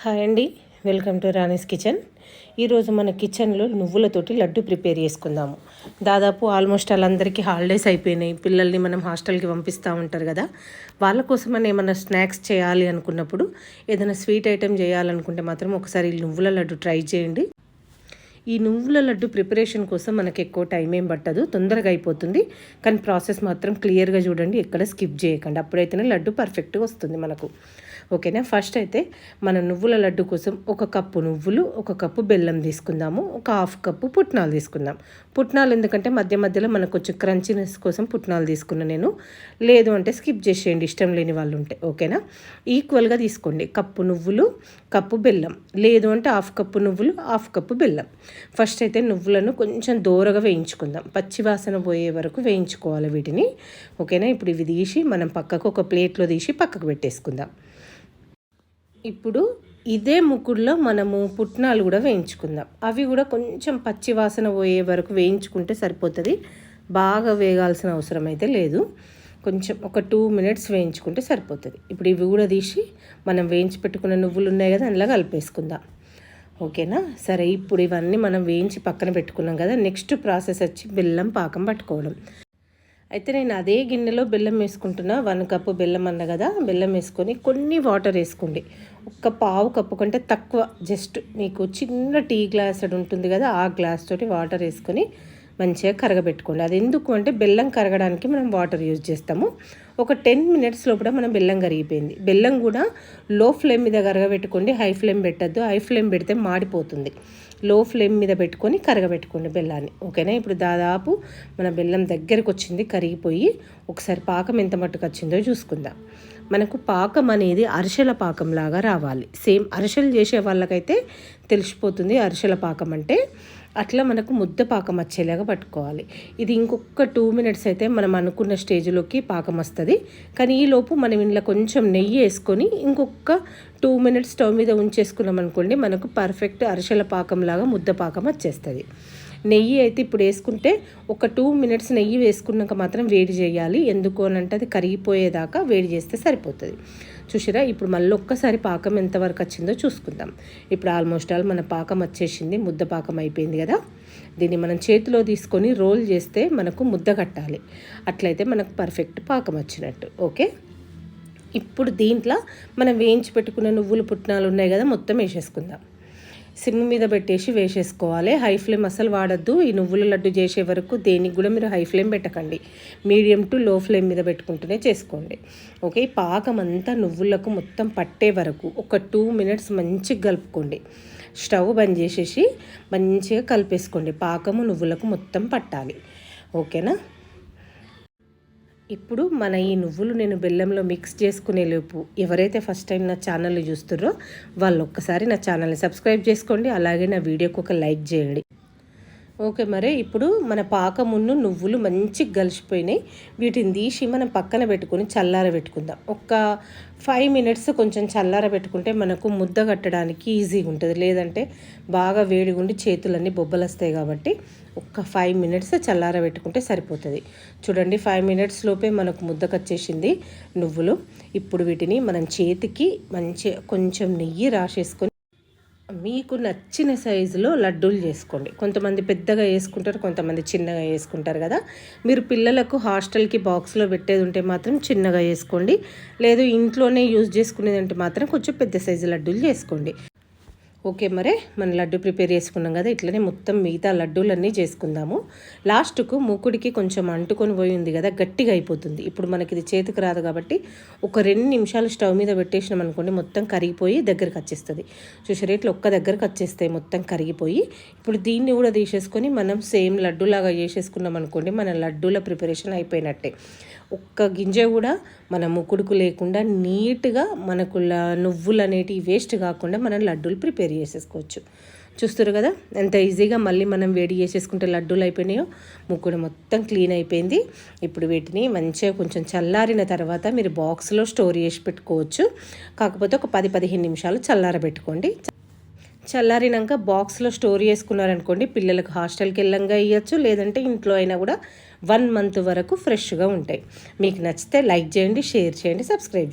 Hi అండి. Welcome to Rani's kitchen. ఈరోజు మన కిచెన్లో నువ్వులతోటి లడ్డు ప్రిపేర్ చేసుకుందాము. దాదాపు ఆల్మోస్ట్ వాళ్ళందరికీ హాలిడేస్ అయిపోయినాయి. పిల్లల్ని మనం హాస్టల్కి పంపిస్తూ ఉంటారు కదా. వాళ్ళ కోసమని ఏమైనా స్నాక్స్ చేయాలి అనుకున్నప్పుడు ఏదైనా స్వీట్ ఐటెం చేయాలనుకుంటే మాత్రం ఒకసారి నువ్వుల లడ్డు ట్రై చేయండి. ఈ నువ్వుల లడ్డు ప్రిపరేషన్ కోసం మనకి ఎక్కువ టైం ఏం పట్టదు తొందరగా అయిపోతుంది. కానీ ప్రాసెస్ మాత్రం క్లియర్గా చూడండి ఎక్కడ స్కిప్ చేయకండి. అప్పుడైతేనే లడ్డు పర్ఫెక్ట్గా వస్తుంది మనకు. ఓకేనా ఫస్ట్ అయితే మన నువ్వుల లడ్డు కోసం ఒక కప్పు నువ్వులు ఒక కప్పు బెల్లం తీసుకుందాము ఒక హాఫ్ కప్పు పుట్నాలు తీసుకుందాం. పుట్నాలు ఎందుకంటే మధ్య మధ్యలో మనకు కొంచెం క్రంచినెస్ కోసం పుట్నాలు తీసుకున్నాను నేను. లేదు అంటే స్కిప్ చేసేయండి ఇష్టం లేని వాళ్ళు ఉంటే. ఓకేనా ఈక్వల్గా తీసుకోండి. కప్పు నువ్వులు కప్పు బెల్లం. లేదు అంటే హాఫ్ కప్పు నువ్వులు హాఫ్ కప్పు బెల్లం. ఫస్ట్ అయితే నువ్వులను కొంచెం దూరగా వేయించుకుందాం. పచ్చి వాసన పోయే వరకు వేయించుకోవాలి వీటిని. ఓకేనా ఇప్పుడు ఇవి తీసి మనం పక్కకు ఒక ప్లేట్లో తీసి పక్కకు పెట్టేసుకుందాం. ఇప్పుడు ఇదే ముకుడులో మనము పుట్నాలు కూడా వేయించుకుందాం. అవి కూడా కొంచెం పచ్చి వాసన పోయే వరకు వేయించుకుంటే సరిపోతుంది. బాగా వేగాల్సిన అవసరం అయితే లేదు. కొంచెం ఒక టూ మినిట్స్ వేయించుకుంటే సరిపోతుంది. ఇప్పుడు ఇవి కూడా తీసి మనం వేయించి పెట్టుకున్న నువ్వులు ఉన్నాయి కదా అందులో కలిపేసుకుందాం. ఓకేనా? సరే ఇప్పుడు ఇవన్నీ మనం వేయించి పక్కన పెట్టుకున్నాం కదా నెక్స్ట్ ప్రాసెస్ వచ్చి బెల్లం పాకం పట్టుకోవడం. అయితే నేను అదే గిన్నెలో బెల్లం వేసుకుంటున్నా వన్ కప్పు బెల్లం అన్న కదా బెల్లం వేసుకొని కొన్ని వాటర్ వేసుకోండి. ఒక్క పావు కప్పు కంటే తక్కువ జస్ట్ మీకు చిన్న టీ గ్లాస్ అది ఉంటుంది కదా ఆ గ్లాస్ తోటి వాటర్ వేసుకొని మంచిగా కరగబెట్టుకోండి. అది ఎందుకు అంటే బెల్లం కరగడానికి మనం వాటర్ యూజ్ చేస్తాము. ఒక టెన్ మినిట్స్ లోపల మనం బెల్లం కరిగిపోయింది. బెల్లం కూడా లో ఫ్లేమ్ మీద కరగబెట్టుకోండి. హై ఫ్లేమ్ పెట్టద్దు. హై ఫ్లేమ్ పెడితే మాడిపోతుంది. లో ఫ్లేమ్ మీద పెట్టుకొని కరగబెట్టుకోండి బెల్లాన్ని. ఓకేనా? ఇప్పుడు దాదాపు మన బెల్లం దగ్గరకు వచ్చింది కరిగిపోయి ఒకసారి పాకం ఎంత మట్టుకు వచ్చిందో చూసుకుందాం. మనకు పాకం అనేది అరిసెల పాకం లాగా రావాలి. సేమ్ అరిసెలు చేసే వాళ్ళకైతే తెలిసిపోతుంది అరిసెల పాకం అంటే అట్లా మనకు ముద్ద పాకం వచ్చేలాగా పట్టుకోవాలి. ఇది ఇంకొక టూ మినిట్స్ అయితే మనం అనుకున్న స్టేజ్లోకి పాకం వస్తుంది. కానీ ఈలోపు మనం ఇంట్లో కొంచెం నెయ్యి వేసుకొని ఇంకొక టూ మినిట్స్ స్టవ్ మీద ఉంచేసుకున్నాం అనుకోండి మనకు పర్ఫెక్ట్ అరిసెల పాకం లాగా ముద్ద పాకం వచ్చేస్తుంది. నెయ్యి అయితే ఇప్పుడు వేసుకుంటే ఒక టూ మినిట్స్ నెయ్యి వేసుకున్నాక మాత్రం వేడి చేయాలి. ఎందుకు అని అంటే అది కరిగిపోయేదాకా వేడి చేస్తే సరిపోతుంది. చూసిరా? ఇప్పుడు మళ్ళీ ఒక్కసారి పాకం ఎంతవరకు వచ్చిందో చూసుకుందాం. ఇప్పుడు ఆల్మోస్ట్ ఆల్ మన పాకం వచ్చేసింది. ముద్ద పాకం అయిపోయింది కదా? దీన్ని మనం చేతిలో తీసుకొని రోల్ చేస్తే మనకు ముద్ద కట్టాలి. అట్లయితే మనకు పర్ఫెక్ట్ పాకం వచ్చినట్టు. ఓకే? ఇప్పుడు దీంట్లో మనం వేయించి పెట్టుకున్న నువ్వులు పుట్నాలు ఉన్నాయి కదా మొత్తం వేసేసుకుందాం. సిమ్ మీద పెట్టేసి వేసేసుకోవాలి. హై ఫ్లేమ్ అసలు వాడద్దు. ఈ నువ్వుల లడ్డు చేసే వరకు దేనికి కూడా మీరు హై ఫ్లేమ్ పెట్టకండి. మీడియం టు లో ఫ్లేమ్ మీద పెట్టుకుంటూనే చేసుకోండి. ఓకే పాకం అంతా నువ్వులకు మొత్తం పట్టే వరకు ఒక టూ మినిట్స్ మంచిగా కలుపుకోండి. స్టవ్ బంద్ చేసేసి మంచిగా కలిపేసుకోండి. పాకము నువ్వులకు మొత్తం పట్టాలి. ఓకేనా? ఇప్పుడు మన ఈ నువ్వులు నేను బెల్లంలో మిక్స్ చేసుకునే లోపు ఎవరైతే ఫస్ట్ టైం నా ఛానల్ చూస్తుర్రో వాళ్ళు ఒక్కసారి నా ఛానల్ని సబ్స్క్రైబ్ చేసుకోండి అలాగే నా వీడియోకి ఒక లైక్ చేయండి. ఓకే మరి ఇప్పుడు మన పాకమున్ను నువ్వులు మంచిగా కలిసిపోయినాయి వీటిని తీసి మనం పక్కన పెట్టుకొని చల్లార పెట్టుకుందాం. ఒక ఫైవ్ మినిట్స్ కొంచెం చల్లార పెట్టుకుంటే మనకు ముద్ద కట్టడానికి ఈజీగా ఉంటుంది. లేదంటే బాగా వేడిగా ఉండి చేతులన్నీ బొబ్బలు వస్తాయి కాబట్టి ఒక ఫైవ్ మినిట్స్ చల్లార పెట్టుకుంటే సరిపోతుంది. చూడండి ఫైవ్ మినిట్స్ లోపే మనకు ముద్దకొచ్చేసింది నువ్వులు. ఇప్పుడు వీటిని మనం చేతికి మంచి కొంచెం నెయ్యి రాసేసుకొని మీకు నచ్చిన సైజులో లడ్డూలు చేసుకోండి. కొంతమంది పెద్దగా వేసుకుంటారు కొంతమంది చిన్నగా వేసుకుంటారు కదా. మీరు పిల్లలకు హాస్టల్కి బాక్స్లో పెట్టేది ఉంటే మాత్రం చిన్నగా వేసుకోండి. లేదు ఇంట్లోనే యూజ్ చేసుకునేది అంటే మాత్రం కొంచెం పెద్ద సైజు లడ్డూలు చేసుకోండి. ఓకే మరే మన లడ్డు ప్రిపేర్ చేసుకున్నాం కదా ఇట్లనే మొత్తం మిగతా లడ్డూలన్నీ చేసుకుందాము. లాస్ట్కు మూకుడికి కొంచెం అంటుకొని పోయి ఉంది కదా గట్టిగా అయిపోతుంది. ఇప్పుడు మనకి ఇది చేతికి రాదు కాబట్టి ఒక రెండు నిమిషాలు స్టవ్ మీద పెట్టేసినాం అనుకోండి మొత్తం కరిగిపోయి దగ్గరకు వచ్చేస్తుంది. చూసారు ఇట్లా ఒక్క దగ్గరకు వచ్చేస్తాయి మొత్తం కరిగిపోయి. ఇప్పుడు దీన్ని కూడా తీసేసుకొని మనం సేమ్ లడ్డూలాగా చేసేసుకున్నాం అనుకోండి మన లడ్డూల ప్రిపరేషన్ అయిపోయినట్టే. ఒక్క గింజ కూడా మన ముక్కుడుకు లేకుండా నీట్గా మనకు నువ్వులు అనేటివి వేస్ట్ కాకుండా మనం లడ్డూలు ప్రిపేర్ చేసేసుకోవచ్చు. చూస్తారు కదా? ఎంత ఈజీగా మళ్ళీ మనం వేడి చేసేసుకుంటే లడ్డూలు అయిపోయినాయో? ముక్కుడు మొత్తం క్లీన్ అయిపోయింది. ఇప్పుడు వీటిని మంచిగా కొంచెం చల్లారిన తర్వాత మీరు బాక్స్లో స్టోర్ చేసి పెట్టుకోవచ్చు. కాకపోతే ఒక పది పదిహేను నిమిషాలు చల్లారబెట్టుకోండి. చల్లారినాక బాక్స్లో స్టోర్ చేసుకున్నారనుకోండి పిల్లలకు హాస్టల్కి వెళ్ళంగా ఇవ్వచ్చు లేదంటే ఇంట్లో అయినా కూడా వన్ మంత్ వరకు ఫ్రెష్గా ఉంటాయి. మీకు నచ్చితే లైక్ చేయండి షేర్ చేయండి సబ్స్క్రైబ్ చేయండి.